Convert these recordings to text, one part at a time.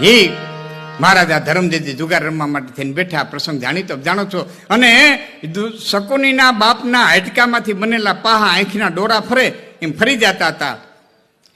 એ મહારાજા ધર્મદેવજી જુગાર રમવા માટે થઈને બેઠા પ્રસંગ જાણીતો જાણો છો. અને શકુનીના બાપના હાટકામાંથી બનેલા પાહા આંખના ડોરા ફરે, એમ ફરી જતા હતા.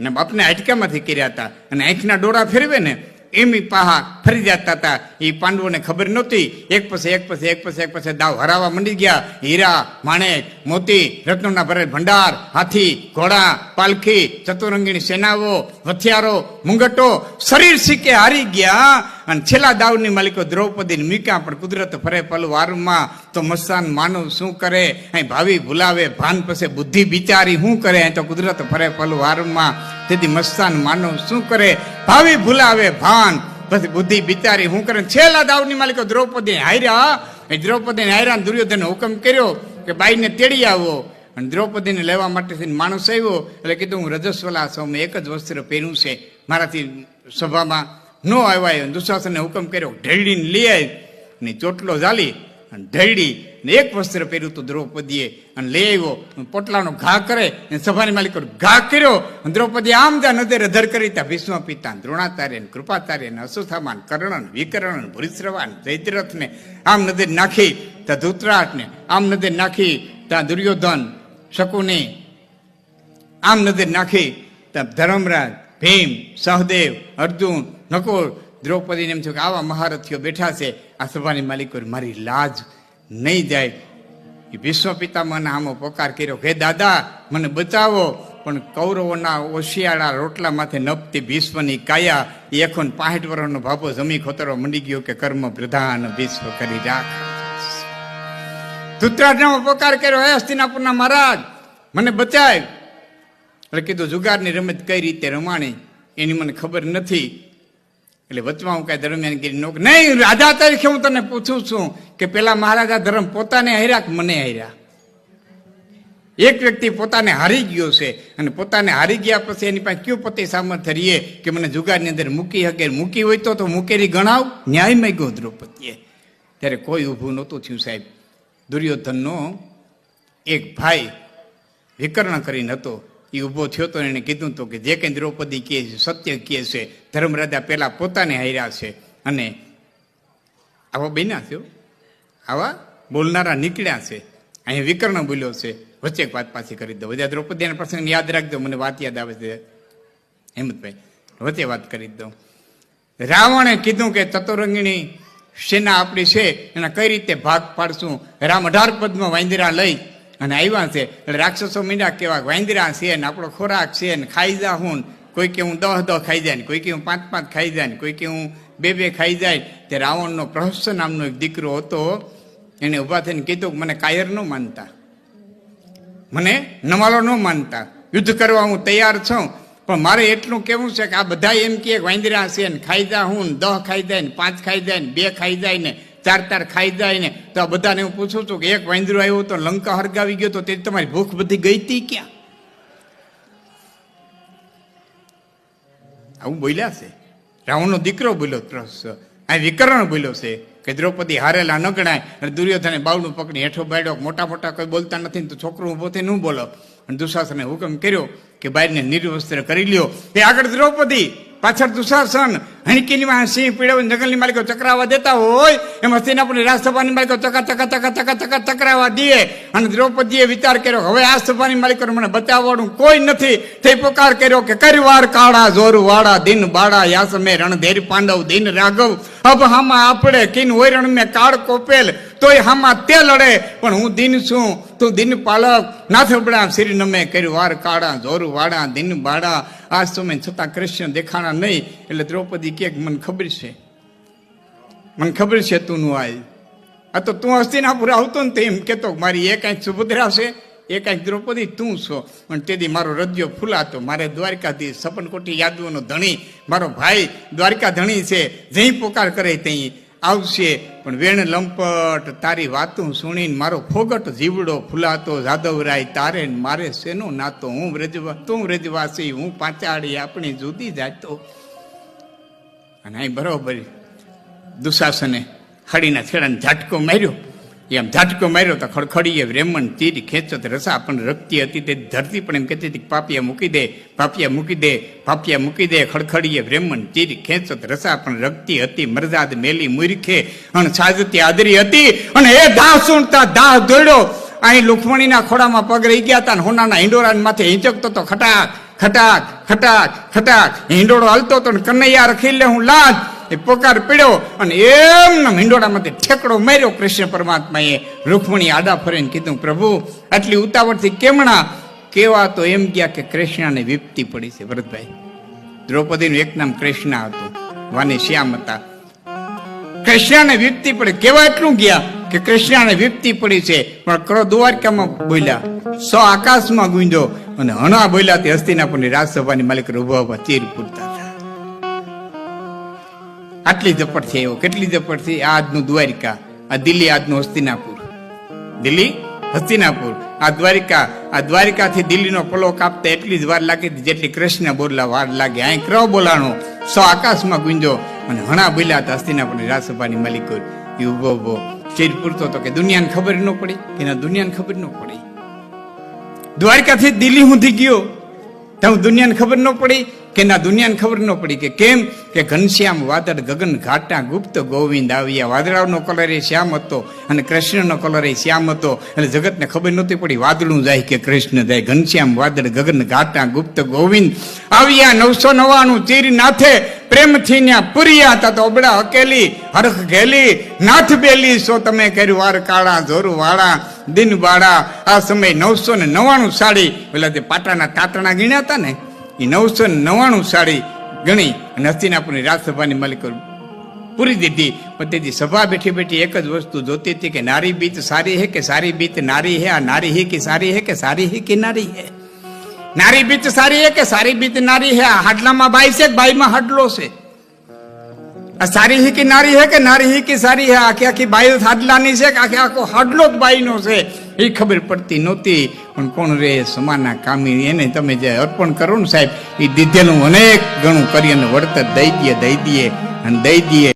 અને બાપને હાટકામાંથી કર્યા હતા. અને આંખના ડોરા ફેરવે ને, એમ પાહા ફરી જતા હતા. એ પાંડવોને ખબર નહોતી. એક પછી એક પછી એક પછી એક પછી દાવ હરાવા મંડી ગયા. હીરા, માણેક મોતી, રત્નોના ભરેલ ભંડાર, હાથી, ઘોડા, પાલખી ચતુરંગીની સેનાઓ, હથિયારો, મુંગટો, શરીર સીકે હારી ગયા. અને છેલ્લા દાવની માલિકો દ્રૌપદી મીકા પણ કુદરત ફરે પલ વારમાં. તો મસ્તાન માનવ શું કરે? અહીં ભાવિ ભૂલાવે, ભાન પછી બુદ્ધિ બિચારી શું કરે? અહીં તો કુદરત ફરે પલ વારમાં. તેથી મસ્તાન માનવ શું કરે? ભાવિ ભૂલાવે, ભાન પછી બુદ્ધિ બિચારી શું કરે? છેલ્લા દાવની માલિકો દ્રૌપદી હાર્યા. દ્રૌપદી હાર્યા દુર્યોધને હુકમ કર્યો. કે બાઈને તેડી આવો. અને દ્રૌપદીને લેવા માટે થઈને માણસ આવ્યો, એટલે કીધું, હું રજસ્વલા છું મેં એક જ વસ્ત્ર પહેર્યું છે. મારાથી સભામાં ન આવ્યા દુશાસને હુકમ કર્યો, ઢેળીને લઈ આવી ને ચોટલો ઝાલી. અને ઢળી ને એક વસ્ત્ર પહેર્યું હતું દ્રૌપદીએ અને લઈ આવ્યો. પોટલાનો ઘા કરે અને સભાની માલિકો ઘા કર્યો. અને દ્રૌપદી આમ ત્યાં નજર અધર કરી ત્યાં ભીષ્મ પિતા દ્રોણાચાર્ય ને કૃપાચાર્ય ને અશ્વત્થામા ને કર્ણ ને વિકર્ણ ભૂરિશ્રવા જયદ્રથ ને આમ નજર નાખી. ત્યાં ધૂતરાટ ને આમ નજર નાખી. ત્યાં દુર્યોધન, શકુની આમ નજર નાખી. ત્યાં ધર્મરાજ, ભીમ, સહદેવ, અર્જુન, નકુળ દ્રૌપદીને એમ થયું કે આવા મહારથીઓ બેઠા છે, આ સભાની માલિકો મારી લાજ નહીં જાય. એ ભીષ્મ મને આમો પોકાર કર્યો કે દાદા, મને બચાવો. પણ કૌરવોના ઓશિયાળા રોટલા માથે નપતી ભીષ્મની કાયા, એ એકોન પાંઠ વર્ષનો ભાપો જમી ખોતરવા મંડી ગયો કે, કર્મ પ્રધાન ભીષ્મ કરી રાખ. ધૂતરાજનો પોકાર કર્યો, હે હસ્તિનાપુરના મહારાજ, મને બચાય એટલે કીધું, જુગારની રમત કઈ રીતે રમાણી? એની મને ખબર નથી. એટલે વચમાં હું કાંઈ દરમિયાન ગીરી નોક નહીં, રાજા તરીકે હું તને પૂછું છું કે પેલા મહારાજા ધર્મ પોતાને હર્યા કે મને હર્યા? એક વ્યક્તિ પોતાને હારી ગયો છે અને પોતાને હારી ગયા પછી એની પાસે કયું પતિ સામર્થ્ય રહીએ કે મને જુગારની અંદર મૂકી શકે? મૂકી હોય તો તો મૂકેરી ગણાવ. ન્યાય માંગ્યો દ્રૌપદીએ. ત્યારે કોઈ ઊભું નહોતું થયું સાહેબ. દુર્યોધનનો એક ભાઈ વિકર્ણ કરીને હતો. એ ઊભો થયો તો એને કીધું તો કે જે કંઈ દ્રૌપદી કહે છે, સત્ય કહે છે, ધર્મરાજા પહેલાં પોતાને હાર્યા છે અને આવા બન્યા છે? આવા બોલનારા નીકળ્યા છે. અહીંયા વિકર્ણ બોલ્યો છે. વચ્ચે એક વાત પાછી કરી દો બધા દ્રૌપદીના પ્રસંગ યાદ રાખજો, મને વાત યાદ આવે છે. હેમંતભાઈ, વચ્ચે વાત કરી દઉં. રાવણે કીધું કે ચતુરંગીણી સેના આપણી છે, એના કઈ રીતે ભાગ પાડશું? રામ અઢાર પદમાં વાંદરા લઈ અને આવ્યા છે. એટલે રાક્ષસો મીંડા કેવા વાંદરા છે ને આપણો ખોરાક છે ને ખાઈ જા હું કોઈ કે હું દહ દહ ખાઈ જાય ને કોઈ કે હું પાંચ પાંચ ખાઈ જાય ને કોઈ કે હું બે બે ખાઈ જાય. તે રાવણનો પ્રહસ્ત નામનો એક દીકરો હતો. એને ઊભા થઈને કીધું મને કાયર ન માનતા. મને નમાલો ન માનતા. યુદ્ધ કરવા હું તૈયાર છું. પણ મારે એટલું કેવું છે કે આ બધા એમ કે વાંદરા છે ને, ખાઈ જા હું દહ ખાઈ જાય ને, પાંચ ખાઈ જાય ને, બે ખાઈ જાય ને ચાર ચાર ખાઈ જાય ને, તો આ બધાને હું પૂછું છું કે એક વાંદરો આવ્યો તો લંકા હરગાવી ગયો તો તે તમારી ભૂખ બધી ગઈ હતી ક્યાં આવું બોલ્યા છે. રાવણનો દીકરો બોલ્યો આ વિકરણ બોલ્યો છે કે દ્રૌપદી હારેલા ન અને દુર્યોધને બાવડું પકડી હેઠો બાળ્યો મોટા મોટા કોઈ બોલતા નથી તો છોકરો ઊભો થઈ ન બોલો. અને દુશાસને હુકમ કર્યો કે બાઈને નિર્વસ્ત્ર કરી લ્યો. તે આગળ દ્રૌપદી! પાછળ દુશાસન હણકીની માં સિંહ પીડાવ જંગલની માલિકો ચક્રાવા દેતા હોય, એમ હસ્તિનાપુરની રાજસભાની માલિકો ચકા ચકા ચકા ચકા ચકા ચક્રાવા દે. અને દ્રૌપદીએ વિચાર કર્યો, હવે આ સભાની માલિકો મને બચાવવાનું કોઈ નથી. તે પોકાર કર્યો કે, કરવાર કાળા જોર વાળા દિન બાળા યાસમે રણધેર પાંડવ દિન રાઘવ. અબ હામાં આપણે કિન હોય રણ મેં કાળ કોપેલ તોય હામાં તે લડે. પણ હું દિન છું, તું દિન પાલક નાથબડા શ્રી નમે કર્યું વાર કાળા, જોરું વાળા, દિન બાળા. આજ તો છતાં કૃષ્ણ દેખાણા નહીં. એટલે દ્રૌપદી કે, મને ખબર છે. મને ખબર છે તું નું આય. આ તો તું હસ્તિનાપુર આવતો ને તેમ કેતો મારી એ કાંઈક સુભદ્રા છે, એ કાંઈક દ્રૌપદી, તું છો. પણ તેથી મારો રજ્યો ફૂલાતો. મારે દ્વારકાથી સપનકોટી યાદવોનો ધણી. મારો ભાઈ દ્વારકા ધણી છે. જઈ પોકાર કરે ત્યાં. આવશે પણ વેણ લંપટ, તારી વાતું સુણીને મારો ફોગટ જીવડો ફૂલાતો, જાદવરાય તારે ને મારે શેનો નાતો? હું વ્રજવા, તું વ્રજવાસી, હું પાંચાળી, આપણી જુદી જાતો. અને અહીં બરોબર દુશાસને હળીના છેડાને ઝાટકો માર્યો. એમ ઝાટકો માર્યો તો ખડખડીએ રેમણ તીર ખેંચો રસા પણ રખતી હતી. તે ધરતી પણ એમ કહેતી હતી પાપિયા મૂકી દે, પાપિયા મૂકી દે, પાપિયા મૂકી દે, ખડખડીએ રેમણ તીર ખેંચો રસા પણ રખતી હતી. મરજાદ મેલી મૂર્ખે અને સાજતી આદરી હતી. અને એ દાહ સુણતા દાહ દોડ્યો અહીં લુખમણીના ખોડામાં પગ રહી ગયા હતા હોનાના હિંડોરા માથે હિંચકતો તો ખટાક ખટાક ખટાક ખટાક. હિંડોળો હાલતો તો કન્નૈયા રખી લે હું લાજ. એ પોકાર પીડ્યો અને એમના હિંડોળામાંથી ઠેકડો માર્યો કૃષ્ણ પરમાત્માએ. રૂકમણી આડા ફરીને કીધું, પ્રભુ, આટલી ઉતાવળથી કેમણા? કેવા તો એમ ગયા કે કૃષ્ણને વિપતી પડી છે, ભરતભાઈ. દ્રૌપદીનું એક નામ કૃષ્ણ હતું વાની શ્યામ હતા. કૃષ્ણને વિપતી પડી, કેવા એટલું ગયા કે કૃષ્ણને વિપતી પડી છે? પણ કરો દ્વારકામાં બોલ્યા, સો આકાશમાં ગુંજો અને હણા બોલ્યા તે હસ્તિનાપુરની રાજસભાની માલિક ઊભા ચીર પૂરતા આટલી ઝપટ છે એવો કેટલી ઝપટ છે આ આજનું દ્વારિકા, આ દિલ્હી આજનું હસ્તિનાપુર. દિલ્હી, હસ્તિનાપુર. આ દ્વારિકા, આ દ્વારિકાથી દિલ્હીનો પલો કાપતા એટલી જ વાર લાગી જેટલી કૃષ્ણ બોરલા વાર લાગે. અહીં ક્ર બોલાણો, સો આકાશમાં ગુંજો અને હણા બોલ્યા હતા હસ્તિનાપુરની રાજસભાની માલિકો એ ઊભો ઊભો ચીર પૂરતો તો કે દુનિયાને ખબર ન પડી એના દુનિયાને ખબર ન પડી. દ્વારકાથી દિલ્હી હું સુધી ગયો. તો દુનિયાને ખબર ન પડી કે ના દુનિયાને ખબર ન પડી કે કેમ? કે ઘનશ્યામ વાદળ ગગન ઘાટા ગુપ્ત ગોવિંદ આવ્યા. વાદળાનો કલર એ શ્યામ હતો અને કૃષ્ણનો કલર એ શ્યામ હતો. એટલે જગતને ખબર નહોતી પડી વાદળું જાય કે કૃષ્ણ જાય. ઘનશ્યામ વાદળ ગગન ઘાટા ગુપ્ત ગોવિંદ આવ્યા નવસો નવાણું ચીર નાથે પ્રેમથી ન્યા પુરિયા તા તો અબડા હકેલી, હરખ ઘેલી. નાથ બેલી સો તમે કર્યું વાર કાળા, જોરું વાળા, દિન બાળા. આ સમય નવસો ને નવાણું સાડી, પેલા તે પાટાના તાતણા ગીણ્યા હતા ને? એ નવસો નવ્વાણું સાડી ગણી અને હસ્તિનાપુરની રાજસભાની માલિકો પૂરી દીધી. પણ તેથી સભા બેઠી બેઠી એક જ વસ્તુ જોતી હતી કે નારી બીત સારી હે કે સારી બીત નારી હે? આ નારી હે કે સારી હે કે સારી હે કે નારી હે? નારી બીત સારી હે કે સારી બીત નારી હે? આ હાડલામાં બાઈ છે બાઈમાં હાડલો છે? આ સારી હી કે નારી હે કે નારી હી કે સારી હે? આખી આખી બાઈ હાડલાની છે કે આખે આખો હાડલો જ બાઈનો છે? એ ખબર પડતી નહોતી. પણ કોણ રે સમાના કામી? એને તમે જે અર્પણ કરો ને સાહેબ એ દીધેલું અનેક ગણું કરી અને વળતર દઈ દઈએ દઈ દઈએ અને દઈ દઈએ